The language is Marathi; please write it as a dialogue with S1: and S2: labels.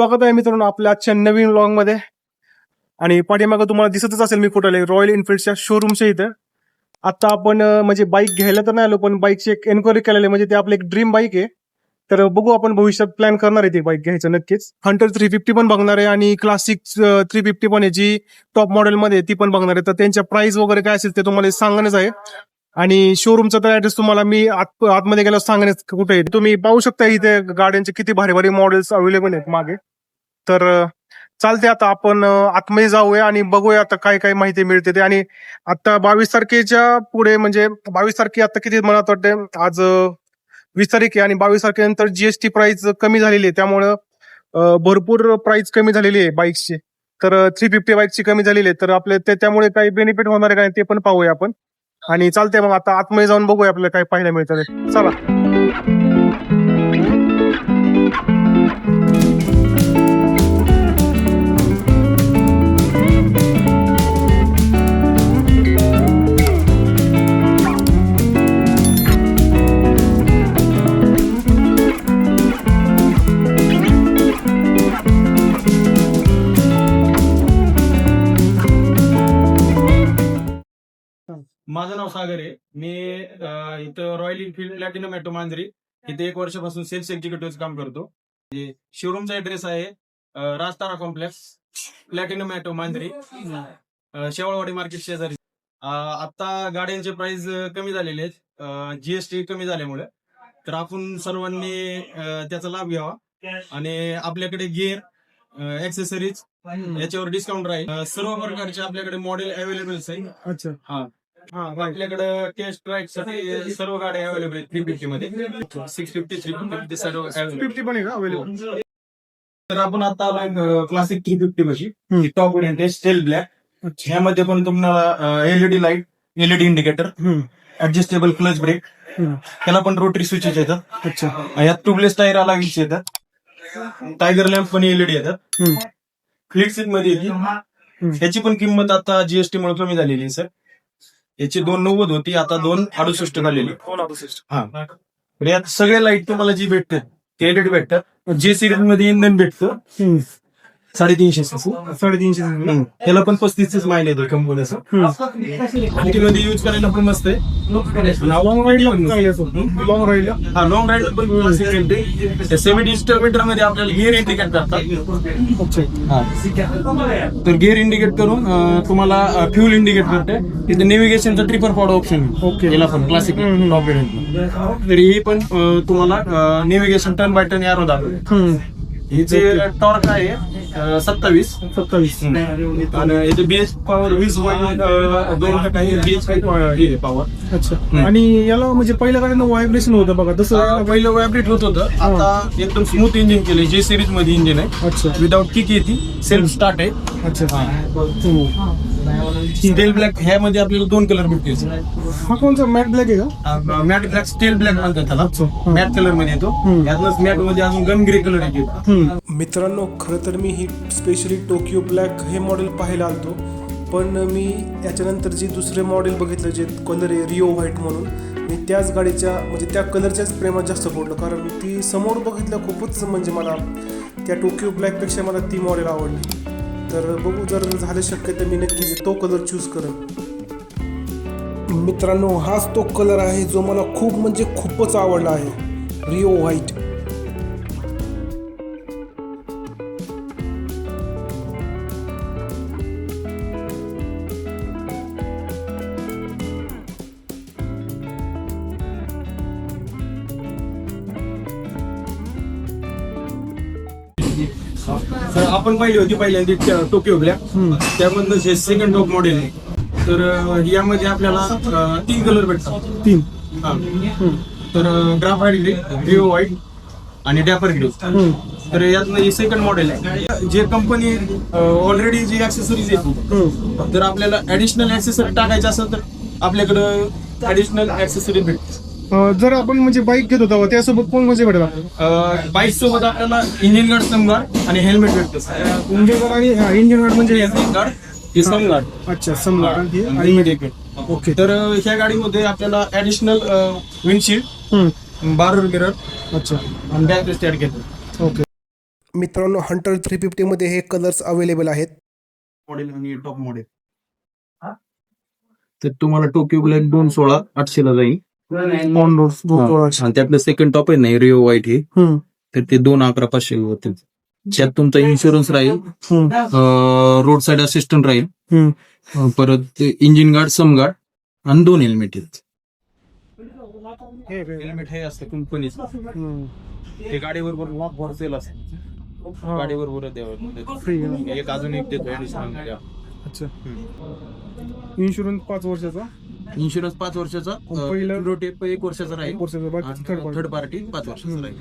S1: स्वागत आहे मित्रांनो आपल्या आजच्या नवीन व्लॉगमध्ये. आणि पाठीमागं तुम्हाला दिसतच असेल मी कुठे रॉयल एनफिल्डच्या शोरूमच्या इथं. आता आपण म्हणजे बाईक घ्यायला तर नाही आलो पण बाईकची एक एन्क्वायरी केलेली म्हणजे ते आपलं एक ड्रीम बाईक आहे. तर बघू आपण भविष्यात प्लॅन करणार आहे ती बाईक घ्यायचं नक्कीच. हंटर थ्री फिफ्टी पण बघणार आहे आणि क्लासिक थ्री फिफ्टी पण आहे जी टॉप मॉडेलमध्ये ती पण बघणार आहे. तर त्यांच्या प्राइस वगैरे काय असेल ते तुम्हाला सांगणंच आहे. आणि शोरूमचा तर ऍड्रेस तुम्हाला मी आत आतमध्ये गेल्यावर सांगण्यास कुठे तुम्ही पाहू शकता इथे गाड्यांचे किती भारी भारी मॉडेल्स अवेलेबल आहेत मागे. तर चालते आता आपण अं, आतमध्ये जाऊया आणि बघूया आता काय काय माहिती मिळते ते. आणि आता बावीस तारखेच्या पुढे म्हणजे बावीस तारखे आता किती मला वाटते आज वीस तारीख आहे आणि बावीस तारखेनंतर जीएसटी प्राइस कमी झालेली आहे. त्यामुळं भरपूर प्राइस कमी झालेली आहे बाईक्सची तर थ्री फिफ्टी बाईकची कमी झालेली आहे. तर आपले ते त्यामुळे काही बेनिफिट होणार आहे का नाही ते पण पाहूया आपण. आणि चालतंय मग आता आतमध्ये जाऊन बघूया आपल्याला काय पाहायला मिळतं चला.
S2: सागर आहे मी इथं Royal Enfield Platinum Moto Manjari. इथे एक वर्षापासून सेल्स एक्झिक्युटिव्ह काम करतो. शोरूमचा ऍड्रेस आहे Rajtara complex Platinum Moto Manjari. Shewalwadi market शेजारी. आता गाड्यांचे प्राइस कमी झालेले आहेत. जीएसटी कमी झाल्यामुळे. तर आपण सर्वांनी त्याचा लाभ घ्यावा. आणि आपल्याकडे गिअर ऍक्सेसरीज याच्यावर डिस्काउंट राहील. सर्व प्रकारचे आपल्याकडे मॉडेल अवेलेबल आहे
S1: अच्छा.
S2: हा.
S1: हा.
S2: आपल्याकडे टेस्ट ट्रॅकसाठी सर्व गाड्या अवेलेबल आहेत थ्री फिफ्टी मध्ये. सिक्स फिफ्टी थ्री फिफ्टी सर्व.
S1: फिफ्टी पण आहे का? अवेलेबल
S2: तर आपण आता क्लासिक थ्री फिफ्टी. मध्ये टॉप व्हेरियंट आहे स्टेल ब्लॅक ह्यामध्ये पण तुम्हाला LED light LED indicator adjustable clutch brake त्याला पण रोटरी स्विचेस येतात.
S1: अच्छा.
S2: यात ट्यूबलेस टायर अला व्हील्स येतात. टायगर लॅम्प पण एलईडी येतात.
S1: हम्म.
S2: फ्लिट सीटमध्ये येते ह्याची पण किंमत आता जीएसटी मुळे कमी झालेली आहे सर याची दोन नव्वद होती आता दोन अडुसष्ट झालेली. हा. यात सगळे लाइट तुम्हाला जी भेटतात ते एलईडी भेटतात जे सिरीजमध्ये इंधन भेटतं. साडेतीनशे सीसी
S1: साडेतीनशे
S2: त्याला पण पस्तीसच माइल येतो कंपनीचं मध्ये युज करायला पण मस्त आहे.
S1: लॉंग राईडला लॉंग राईडला
S2: हा लॉंग राईड पण व्यवस्थित मिळते मध्ये आपल्याला गिअर इंडिकेट करतात.
S1: अच्छा.
S2: तर गिअर इंडिकेट करून अं, तुम्हाला फ्युल इंडिकेट करते. तिथे नेव्हिगेशनचा ट्रिपर पॉड ऑप्शन. याला पण क्लासिक. टॉप तर ही पण अं, तुम्हाला नेव्हिगेशन टर्न बाय टर्न यारो दाखवेल ही जे टॉर्क आहे सत्तावीस.
S1: सत्तावीस.
S2: आणि याचे बेस पॉवर वीस पॉईंट दोन टक्के बेस हे पॉवर
S1: अच्छा. आणि याला म्हणजे पहिल्या गाडीनं व्हायब्रेशन होतं बघा तसं
S2: पहिलं व्हायब्रेट होत होतं. आता एकदम स्मूथ इंजिन केले जे सिरीजमध्ये इंजिन आहे.
S1: अच्छा.
S2: विदाउट किक येते सेल्फ स्टार्ट आहे.
S1: अच्छा.
S2: स्टेल ब्लॅक ह्यामध्ये आपल्याला दोन कलर भेटतील.
S1: हा कोणता मॅट ब्लॅक आहे का?
S2: मॅट ब्लॅक स्टेल ब्लॅक म्हणतात त्याला. मॅट कलरमध्ये येतो. यातनच मॅटमध्ये अजून गन ग्रे कलर येतो
S1: मित्रांनो खरं तर मी ही स्पेशली टोकियो ब्लॅक हे मॉडेल पाहायला आलतो. पण मी याच्यानंतर जे दुसरे मॉडेल बघितलं जे कलर आहे रिओ व्हाईट म्हणून मी त्याच गाडीच्या म्हणजे त्या कलरच्याच प्रेमात जास्त पडलो. कारण ती समोर बघितलं खूपच म्हणजे मला त्या टोकियो ब्लॅकपेक्षा मला ती मॉडेल आवडली. तर बघू जर झालं शक्य तर मी नक्कीच तो कलर चूज करेन. मित्रांनो हाच तो कलर आहे जो मला खूप म्हणजे खूपच आवडला आहे. रिओ व्हाईट
S2: तर आपण पाहिली होती पहिल्यांदा टोकियो ब्लॅक त्यामधलं जे सेकंड टॉप मॉडेल आहे. तर यामध्ये आपल्याला तीन कलर भेटतात.
S1: तीन.
S2: हा. तर ग्राफाईट ग्रे व्हाईट आणि डॅपर ग्रे तर यातलं सेकंड मॉडेल आहे. जे कंपनी ऑलरेडी जी ऍक्सेसरीज येते जर आपल्याला ऍडिशनल ऍक्सेसरी टाकायचं असेल तर आपल्याकडं ऍडिशनल ऍक्सेसरी भेटते
S1: अं, जर आपण म्हणजे बाईक घेत होतो त्यासोबत कोण म्हणजे भेटला?
S2: बाईक सोबत आपल्याला इंजिन गार्ड सम गार्ड आणि हेल्मेट भेटतं
S1: इंडियन गार्ड आणि हा, गार्ड म्हणजे?
S2: इंजिन गार्ड हे सम गार्ड
S1: अच्छा समजा
S2: आणि
S1: ओके
S2: तर अं, ह्या गाडीमध्ये आपल्याला ऍडिशनल विंडशील्ड
S1: हम्म.
S2: बार मिरर
S1: अच्छा.
S2: आणि बॅक रेस्ट ऍड घेतो.
S1: ओके मित्रांनो हंटर थ्री फिफ्टीमध्ये हे कलर्स अवेलेबल आहेत.
S2: मॉडेल आणि टॉप मॉडेल तर तुम्हाला टोकियो ब्लॅक दोन सोळा आठशेला जाईल. आणि त्यातलं सेकंड टॉप आहे ना रिओ व्हाईट हे. तर ते दोन अकरा पाचशे होते त्यात तुमचा इन्शुरन्स राहील रोड साईड असिस्टंट राहील. परत इंजिन गार्ड सम गार्ड आणि दोन हेल्मेट आहेत. हेल्मेट हे असतं कंपनीचं ते गाडीवर बरोबर सेल असतं गाडीवर बरोबर द्यावं एक अजून एक देतो.
S1: अच्छा. इन्शुरन्स पाच वर्षाचा?
S2: इन्शुरन्स पाच वर्षाचा
S1: पहिलं-
S2: रोटेप एक वर्षाचा राहील.
S1: एक वर्षाचा बाकी
S2: थर्ड पार्टी पाच वर्षाचा राहील.